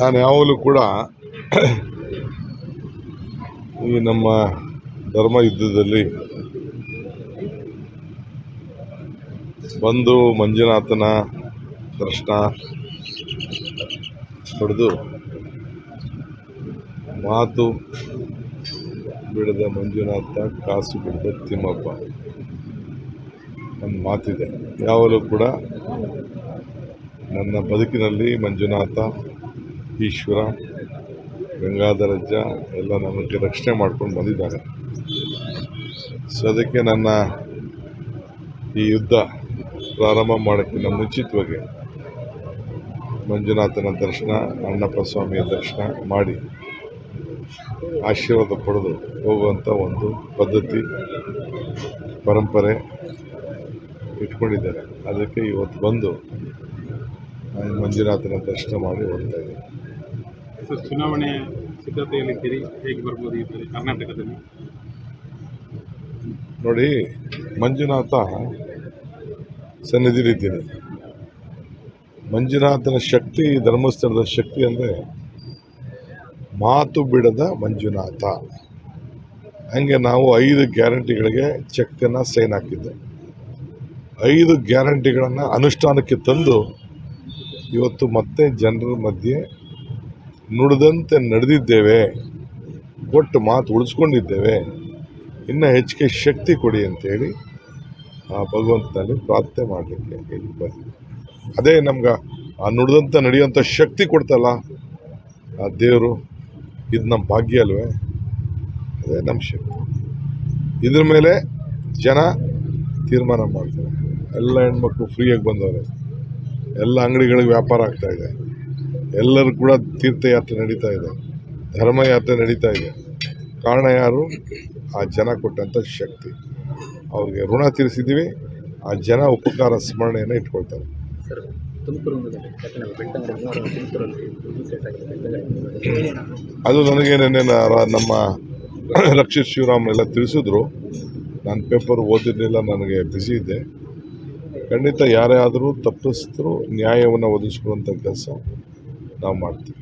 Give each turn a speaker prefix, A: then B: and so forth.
A: ನಾನು ಯಾವಾಗಲೂ ಕೂಡ ಈ ನಮ್ಮ ಧರ್ಮ ಯುದ್ಧದಲ್ಲಿ ಬಂದು ಮಂಜುನಾಥನ ಕೃಷ್ಣ ಪಡೆದು ಮಾತು ಬಿಡದ ಮಂಜುನಾಥ ಕಾಸು ಬಿಡದ ತಿಮ್ಮಪ್ಪ. ಒಂದು ಮಾತಿದೆ. ಯಾವಾಗಲೂ ಕೂಡ ನನ್ನ ಬದುಕಿನಲ್ಲಿ ಮಂಜುನಾಥ ಈಶ್ವರ ಗಂಗಾಧರಜ್ಜ ಎಲ್ಲ ನಮಗೆ ರಕ್ಷಣೆ ಮಾಡ್ಕೊಂಡು ಬಂದಿದ್ದಾರೆ. ಸೊ ಅದಕ್ಕೆ ನನ್ನ ಈ ಯುದ್ಧ ಪ್ರಾರಂಭ ಮಾಡೋಕ್ಕಿಂತ ಮುಂಚಿತವಾಗಿ ಮಂಜುನಾಥನ ದರ್ಶನ ಅಣ್ಣಪ್ಪ ಸ್ವಾಮಿಯ ದರ್ಶನ ಮಾಡಿ ಆಶೀರ್ವಾದ ಪಡೆದು ಹೋಗುವಂಥ ಒಂದು ಪದ್ಧತಿ, ಪರಂಪರೆ ಇಟ್ಕೊಂಡಿದ್ದಾರೆ. ಅದಕ್ಕೆ ಇವತ್ತು ಬಂದು ಮಂಜುನಾಥನ ದರ್ಶನ ಮಾಡಿ ಹೋಗ್ತಾ ಇದ್ದೀನಿ.
B: ಸರ್ ಚುನಾವಣೆ ಸಿದ್ಧತೆಯಲ್ಲಿದ್ದೀರಿ ಹೇಗೆ ಬರ್ಬೋದು ಈ ಕರ್ನಾಟಕದಲ್ಲಿ?
A: ನೋಡಿ, ಮಂಜುನಾಥ ಸನ್ನಿಧಿಲಿದ್ದೀನಿ ಮಂಜುನಾಥನ ಶಕ್ತಿ, ಧರ್ಮಸ್ಥಳದ ಶಕ್ತಿ ಅಂದರೆ ಮಾತು ಬಿಡದ ಮಂಜುನಾಥ. ಹಂಗೆ ನಾವು ಐದು ಗ್ಯಾರಂಟಿಗಳಿಗೆ ಚೆಕ್ಕನ್ನು ಸೈನ್ ಹಾಕಿದ್ದೆ. ಐದು ಗ್ಯಾರಂಟಿಗಳನ್ನು ಅನುಷ್ಠಾನಕ್ಕೆ ತಂದು ಇವತ್ತು ಮತ್ತೆ ಜನರ ಮಧ್ಯೆ ನುಡಿದಂತೆ ನಡೆದಿದ್ದೇವೆ ಕೊಟ್ಟು ಮಾತು ಉಳಿಸ್ಕೊಂಡಿದ್ದೇವೆ. ಇನ್ನು ಹೆಚ್ಚಿಗೆ ಶಕ್ತಿ ಕೊಡಿ ಅಂತೇಳಿ ಆ ಭಗವಂತನಲ್ಲಿ ಪ್ರಾರ್ಥನೆ ಮಾಡಲಿಕ್ಕೆ ಇಲ್ಲಿ ಬಂದಿದೆ ಅದೇ ನಮ್ಗೆ ಆ ನುಡಿದಂತೆ ನಡೆಯುವಂಥ ಶಕ್ತಿ ಕೊಡ್ತಲ್ಲ, ಆ ದೇವರು, ಇದು ನಮ್ಮ ಭಾಗ್ಯ ಅಲ್ವೇ? ಅದೇ ನಮ್ಮ ಶಕ್ತಿ. ಇದ್ರ ಮೇಲೆ ಜನ ತೀರ್ಮಾನ ಮಾಡ್ತಾರೆ. ಎಲ್ಲ ಹೆಣ್ಮಕ್ಳು ಫ್ರೀಯಾಗಿ ಬಂದವ್ರೆ. ಎಲ್ಲ ಅಂಗಡಿಗಳಿಗೆ ವ್ಯಾಪಾರ ಆಗ್ತಾಯಿದೆ ಎಲ್ಲರೂ ಕೂಡ ತೀರ್ಥಯಾತ್ರೆ ನಡೀತಾ ಇದೆ. ಧರ್ಮಯಾತ್ರೆ ನಡೀತಾ ಇದೆ. ಕಾರಣ ಯಾರು? ಆ ಜನ ಕೊಟ್ಟಂಥ ಶಕ್ತಿ. ಅವ್ರಿಗೆ ಋಣ ತೀರಿಸಿದ್ದೀವಿ. ಆ ಜನ ಉಪಕಾರ ಸ್ಮರಣೆಯನ್ನು ಇಟ್ಕೊಳ್ತಾರೆ. ಅದು ನನಗೆ ನಿನ್ನೆ ನಮ್ಮ ರಕ್ಷಿತ್ ಶಿವರಾಮ್ ಎಲ್ಲ ತಿಳಿಸಿದ್ರು. ನಾನು ಪೇಪರ್ ಓದಿರಲಿಲ್ಲ ನನಗೆ ಬ್ಯುಸಿ ಇದ್ದೆ. ಖಂಡಿತ ಯಾರೇ ಆದರೂ ತಪ್ಪಿಸಿದ್ರು ನ್ಯಾಯವನ್ನು ಒದಗಿಸ್ಕೊಳ್ಳುವಂಥ ಕೆಲಸ. da morte.